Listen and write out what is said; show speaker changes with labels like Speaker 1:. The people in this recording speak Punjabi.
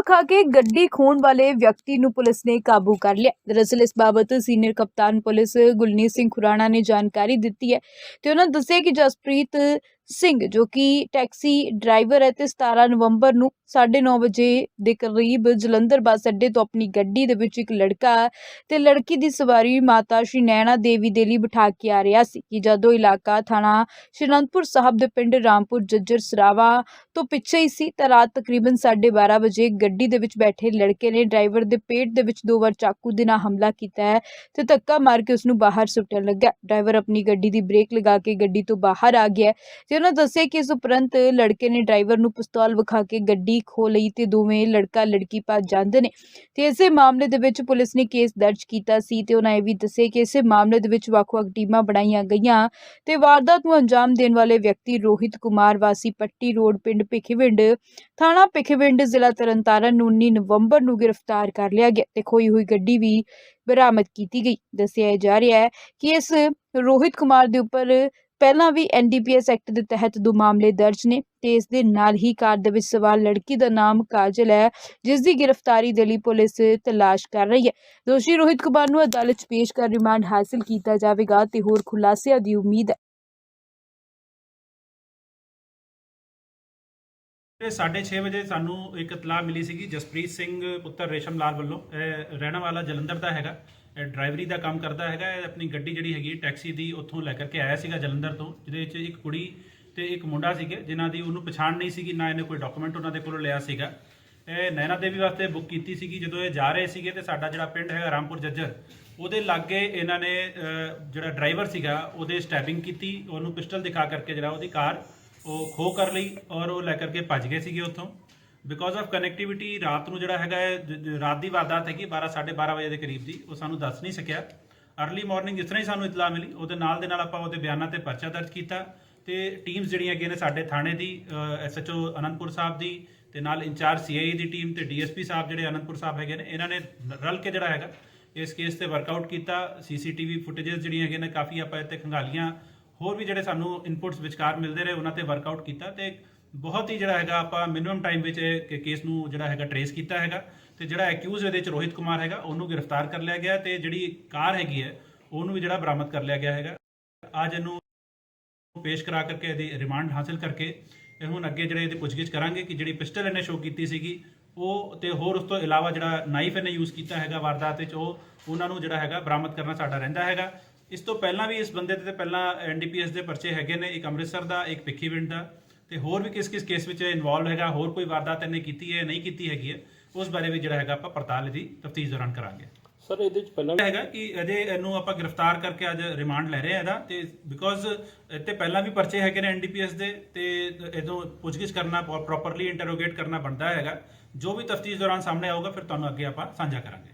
Speaker 1: ਖਾ ਕੇ ਗੱਡੀ ਖੋਣ ਵਾਲੇ ਵਿਅਕਤੀ ਨੂੰ ਪੁਲਿਸ ਨੇ ਕਾਬੂ ਕਰ ਲਿਆ। ਦਰਅਸਲ, ਇਸ ਬਾਬਤ ਸੀਨੀਅਰ ਕਪਤਾਨ ਪੁਲਿਸ ਗੁਲਨੀਤ ਸਿੰਘ ਖੁਰਾਣਾ ਨੇ ਜਾਣਕਾਰੀ ਦਿੱਤੀ ਹੈ ਤੇ ਉਹਨਾਂ ਦੱਸਿਆ ਕਿ ਜਸਪ੍ਰੀਤ ਸਿੰਘ, ਜੋ ਕਿ ਟੈਕਸੀ ਡਰਾਈਵਰ ਹੈ ਤੇ 17 ਨਵੰਬਰ ਨੂੰ 9:30 ਵਜੇ ਦੇ ਕਰੀਬ ਜਲੰਧਰ ਬੱਸ ਅੱਡੇ ਤੋਂ ਆਪਣੀ ਗੱਡੀ ਦੇ ਵਿੱਚ ਇੱਕ ਲੜਕਾ ਤੇ ਲੜਕੀ ਦੀ ਸਵਾਰੀ ਮਾਤਾ ਸ਼੍ਰੀ ਨੈਣਾ ਦੇਵੀ ਦੇ ਲਈ ਬਿਠਾ ਕੇ ਆ ਰਿਹਾ ਸੀ ਕਿ ਜਦੋਂ ਇਲਾਕਾ ਥਾਣਾ ਸ਼੍ਰੀ ਅਨੰਦਪੁਰ ਸਾਹਿਬ ਦੇ ਪਿੰਡ ਰਾਮਪੁਰ ਜੱਜਰ ਸਰਾਵਾ ਤੋਂ ਪਿੱਛੇ ਹੀ ਸੀ, ਤਾਂ ਰਾਤ ਤਕਰੀਬਨ 12:30 ਵਜੇ ਗੱਡੀ ਦੇ ਵਿੱਚ ਬੈਠੇ ਲੜਕੇ ਨੇ ਡਰਾਈਵਰ ਦੇ ਪੇਟ ਦੇ ਵਿੱਚ ਦੋ ਵਾਰ ਚਾਕੂ ਦੇ ਨਾਲ ਹਮਲਾ ਕੀਤਾ ਹੈ ਤੇ ਧੱਕਾ ਮਾਰ ਕੇ ਉਸ ਨੂੰ ਬਾਹਰ ਸੁੱਟਣ ਲੱਗਾ ਡਰਾਈਵਰ ਆਪਣੀ ਗੱਡੀ ਦੀ ਬ੍ਰੇਕ ਲਗਾ ਕੇ ਗੱਡੀ ਤੋਂ ਬਾਹਰ ਆ ਗਿਆ ਤੇ ਉਹਨਾਂ ਦੱਸਿਆ ਕਿ ਇਸ ਉਪਰੰਤ ਲੜਕੇ ਨੇ ਡਰਾਈਵਰ ਨੂੰ ਪਿਸਤੌਲ ਵਿਖਾ ਕੇ ਗੱਡੀ ਖੋ ਲਈ ਤੇ ਦੋਵੇਂ ਲੜਕਾ ਲੜਕੀ ਭੱਜ ਜਾਂਦੇ ਨੇ। ਤੇ ਇਸੇ ਮਾਮਲੇ ਦੇ ਵਿੱਚ ਪੁਲਿਸ ਨੇ ਕੇਸ ਦਰਜ ਕੀਤਾ ਸੀ ਤੇ ਉਹਨਾਂ ਇਹ ਵੀ ਦੱਸਿਆ ਕਿ ਇਸੇ ਮਾਮਲੇ ਦੇ ਵਿੱਚ ਵੱਖ-ਵੱਖ ਟੀਮਾਂ ਬਣਾਈਆਂ ਗਈਆਂ ਤੇ ਵਾਰਦਾਤ ਨੂੰ ਅੰਜਾਮ ਦੇਣ ਵਾਲੇ ਵਿਅਕਤੀ ਰੋਹਿਤ ਕੁਮਾਰ, ਵਾਸੀ ਪੱਟੀ ਰੋਡ, ਪਿੰਡ ਭਿੱਖੀਵਿੰਡ, ਥਾਣਾ ਭਿੱਖੀਵਿੰਡ, ਜ਼ਿਲ੍ਹਾ ਤਰਨਤਾਰਨ ਨੂੰ 19 ਨਵੰਬਰ ਨੂੰ ਗ੍ਰਿਫਤਾਰ ਕਰ ਲਿਆ ਗਿਆ ਤੇ ਖੋਈ ਹੋਈ ਗੱਡੀ ਵੀ ਬਰਾਮਦ ਕੀਤੀ ਗਈ। ਦੱਸਿਆ ਜਾ ਰਿਹਾ ਹੈ ਕਿ ਇਸ ਰੋਹਿਤ ਕੁਮਾਰ ਦੇ ਉੱਪਰ ਪਹਿਲਾਂ ਵੀ ਐਨਡੀਪੀਐਸ ਐਕਟ ਦੇ ਤਹਿਤ ਦੋ ਮਾਮਲੇ ਦਰਜ ਨੇ ਤੇ ਇਸ ਦੇ ਨਾਲ ਹੀ ਕਾਰ ਦੇ ਵਿੱਚ ਸਵਾਰ ਲੜਕੀ ਦਾ ਨਾਮ ਕਾਜਲ ਹੈ, ਜਿਸ ਦੀ ਗ੍ਰਿਫਤਾਰੀ ਦੇ ਲਈ ਪੁਲਿਸ ਤਲਾਸ਼ ਕਰ ਰਹੀ ਹੈ। ਦੋਸ਼ੀ ਰੋਹਿਤ ਕੁਮਾਰ ਨੂੰ ਅਦਾਲਤ 'ਚ ਪੇਸ਼ ਕਰ ਰਿਮਾਂਡ ਹਾਸਲ ਕੀਤਾ ਜਾਵੇਗਾ ਤੇ ਹੋਰ ਖੁਲਾਸਿਆਂ ਦੀ ਉਮੀਦ ਹੈ।
Speaker 2: ਤੇ 6:30 ਵਜੇ ਸਾਨੂੰ ਇੱਕ ਇਤਲਾਹ ਮਿਲੀ ਸੀਗੀ, ਜਸਪ੍ਰੀਤ ਸਿੰਘ ਪੁੱਤਰ ਰੇਸ਼ਮ ਲਾਲ ਵੱਲੋਂ। ਇਹ ਰਹਿਣ ਵਾਲਾ ਜਲੰਧਰ ਦਾ ਹੈਗਾ, ਇਹ ਡਰਾਈਵਰੀ ਦਾ ਕੰਮ ਕਰਦਾ ਹੈਗਾ, ਇਹ ਆਪਣੀ ਗੱਡੀ ਜਿਹੜੀ ਹੈਗੀ ਟੈਕਸੀ ਦੀ ਉੱਥੋਂ ਲੈ ਕਰਕੇ ਆਇਆ ਸੀਗਾ ਜਲੰਧਰ ਤੋਂ, ਜਿਹਦੇ ਵਿੱਚ ਇੱਕ ਕੁੜੀ ਤੇ ਇੱਕ ਮੁੰਡਾ ਸੀਗੇ, ਜਿਨ੍ਹਾਂ ਦੀ ਉਹਨੂੰ ਪਛਾਣ ਨਹੀਂ ਸੀਗੀ, ਨਾ ਇਹਨੇ ਕੋਈ ਡਾਕੂਮੈਂਟ ਉਹਨਾਂ ਦੇ ਕੋਲੋਂ ਲਿਆ ਸੀਗਾ। ਇਹ ਨੈਣਾ ਦੇਵੀ ਵਾਸਤੇ ਬੁੱਕ ਕੀਤੀ ਸੀਗੀ, ਜਦੋਂ ਇਹ ਜਾ ਰਹੇ ਸੀਗੇ ਤੇ ਸਾਡਾ ਜਿਹੜਾ ਪਿੰਡ ਹੈਗਾ ਰਾਮਪੁਰ ਜੱਜਰ ਉਹਦੇ ਲਾਗੇ ਇਹਨਾਂ ਨੇ ਜਿਹੜਾ ਡਰਾਈਵਰ ਸੀਗਾ, ਉਹਦੇ ਸਟੈਬਿੰਗ ਕੀਤੀ, ਉਹਨੂੰ ਪਿਸਟਲ ਦਿਖਾ ਕਰਕੇ ਜਿਹੜਾ ਉਹਦੀ ਕਾਰ ਉਹ ਖੋ ਕਰ ਲਈ ਔਰ ਉਹ ਲੈ ਕਰਕੇ ਭੱਜ ਗਏ ਸੀਗੇ ਉੱਥੋਂ। ਬਿਕੋਜ਼ ਆਫ ਕਨੈਕਟੀਵਿਟੀ ਰਾਤ ਨੂੰ ਜਿਹੜਾ ਹੈਗਾ ਹੈ, ਜ- ਜ- ਰਾਤ ਦੀ ਵਾਰਦਾਤ ਹੈਗੀ 12 12:30 ਵਜੇ ਦੇ ਕਰੀਬ ਦੀ ਉਹ ਸਾਨੂੰ ਦੱਸ ਨਹੀਂ ਸਕਿਆ। ਅਰਲੀ ਮਾਰਨਿੰਗ ਜਿਸ ਤਰ੍ਹਾਂ ਹੀ ਸਾਨੂੰ ਇਤਲਾਹ ਮਿਲੀ ਉਹਦੇ ਨਾਲ ਦੇ ਨਾਲ ਆਪਾਂ ਉਹਦੇ ਬਿਆਨਾਂ ਤੇ ਪਰਚਾ ਦਰਜ ਕੀਤਾ। ਤੇ ਟੀਮਸ ਜਿਹੜੀਆਂ ਹੈਗੀਆਂ ਨੇ ਸਾਡੇ ਥਾਣੇ ਦੀ ਐਸਐਚਓ ਅਨੰਦਪੁਰ ਸਾਹਿਬ ਦੀ ਤੇ ਨਾਲ ਇੰਚਾਰਜ ਸੀਆਈਏ ਦੀ ਟੀਮ ਤੇ ਡੀਐਸਪੀ ਸਾਹਿਬ ਜਿਹੜੇ ਅਨੰਦਪੁਰ ਸਾਹਿਬ ਹੈਗੇ ਨੇ ਇਹਨਾਂ ਨੇ ਰਲ ਕੇ ਜਿਹੜਾ ਹੈਗਾ ਇਸ ਕੇਸ ਤੇ ਵਰਕਆਊਟ ਕੀਤਾ। ਸੀਸੀਟੀਵੀ ਫੁਟੇजेस ਜਿਹੜੀਆਂ ਹੈਗੀਆਂ ਨੇ ਕਾਫੀ ਆਪਾਂ ਇੱਥੇ ਖੰਗਾਲੀਆਂ। ਹੋਰ ਵੀ ਜਿਹੜੇ ਸਾਨੂੰ ਇਨਪੁਟਸ ਵਿਚਕਾਰ ਮਿਲਦੇ ਰਹੇ, ਉਹਨਾਂ ਤੇ ਵਰਕਆਊਟ ਕੀਤਾ ਤੇ ਬਹੁਤ ਹੀ ਜਿਹੜਾ ਹੈਗਾ ਆਪਾਂ ਮਿਨੀਮਮ ਟਾਈਮ ਵਿੱਚ ਇਹ ਕੇਸ ਨੂੰ ਜਿਹੜਾ ਹੈਗਾ ਟਰੇਸ ਕੀਤਾ ਹੈਗਾ ਤੇ ਜਿਹੜਾ ਐਕਿਊਜ਼ ਇਹਦੇ ਵਿੱਚ ਰੋਹਿਤ ਕੁਮਾਰ ਹੈਗਾ, ਉਹਨੂੰ ਗ੍ਰਿਫਤਾਰ ਕਰ ਲਿਆ ਗਿਆ ਤੇ ਜਿਹੜੀ ਕਾਰ ਹੈਗੀ ਹੈ, ਉਹਨੂੰ ਵੀ ਜਿਹੜਾ ਬਰਾਮਦ ਕਰ ਲਿਆ ਗਿਆ ਹੈਗਾ। ਅੱਜ ਇਹਨੂੰ ਪੇਸ਼ ਕਰਾ ਕਰਕੇ ਇਹਦੀ ਰਿਮਾਂਡ ਹਾਸਲ ਕਰਕੇ ਇਹ ਹੁਣ ਅੱਗੇ ਜਿਹੜੇ ਇਹਦੀ ਪੁੱਛਗਿੱਛ ਕਰਾਂਗੇ ਕਿ ਜਿਹੜੀ ਪਿਸਟਲ ਇਹਨੇ ਸ਼ੋਅ ਕੀਤੀ ਸੀਗੀ, ਉਹ ਤੇ ਹੋਰ ਉਸ ਤੋਂ ਇਲਾਵਾ ਜਿਹੜਾ ਨਾਈਫ ਇਹਨੇ ਯੂਜ਼ ਕੀਤਾ ਹੈਗਾ ਵਾਰਦਾਤ ਵਿੱਚ, ਉਹ ਉਹਨਾਂ ਨੂੰ ਜਿਹੜਾ ਹੈਗਾ ਬਰਾਮਦ ਕਰਨਾ ਸਾਡਾ ਰਹਿੰਦਾ ਹੈਗਾ। ਇਸ ਤੋਂ ਪਹਿਲਾਂ ਵੀ ਇਸ ਬੰਦੇ ਤੇ ਪਹਿਲਾਂ ਐਨਡੀਪੀਐਸ ਦੇ ਪਰਚੇ ਹੈਗੇ ਨੇ ਇੱਕ ਅੰਮ੍ਰਿਤਸਰ ਦਾ ਇੱਕ ਭਿੱਖੀਵਿੰਡ ਦਾ ਤੇ ਹੋਰ ਵੀ ਕਿਸ ਕਿਸ ਕੇਸ ਵਿੱਚ ਇਨਵੋਲਵ ਹੈਗਾ ਹੋਰ ਕੋਈ ਵਾਰਦਾਤ ਇਹਨੇ ਕੀਤੀ ਹੈ ਨਹੀਂ ਕੀਤੀ ਹੈਗੀ ਹੈ ਉਸ ਬਾਰੇ ਵੀ ਜਿਹੜਾ ਹੈਗਾ ਆਪਾਂ ਪੜਤਾਲ ਇਹਦੀ ਤਫਤੀਸ਼ ਦੌਰਾਨ ਕਰਾਂਗੇ।
Speaker 3: ਸਰ ਇਹਦੇ ਚ ਪਹਿਲਾਂ ਵੀ
Speaker 2: ਹੈਗਾ ਕਿ ਅਜੇ ਇਹਨੂੰ ਆਪਾਂ ਗ੍ਰਿਫਤਾਰ ਕਰਕੇ ਅੱਜ ਰਿਮਾਂਡ ਲੈ ਰਹੇ ਆ ਇਹਦਾ ਤੇ ਬਿਕੋਜ਼ ਇੱਥੇ ਪਹਿਲਾਂ ਵੀ ਪਰਚੇ ਹੈਗੇ ਨੇ ਐਨਡੀਪੀਐਸ ਦੇ ਤੇ ਇਹਦੋਂ ਪੁੱਛਗਿੱਛ ਕਰਨਾ ਪ੍ਰੋਪਰਲੀ ਇੰਟਰੋਗੇਟ ਕਰਨਾ ਬਣਦਾ ਹੈਗਾ। ਜੋ ਵੀ ਤਫਤੀਸ਼ ਦੌਰਾਨ ਸਾਹਮਣੇ ਆਊਗਾ ਫਿਰ ਤੁਹਾਨੂੰ ਅੱਗੇ ਆਪਾਂ ਸਾਂਝਾ ਕਰਾਂਗੇ।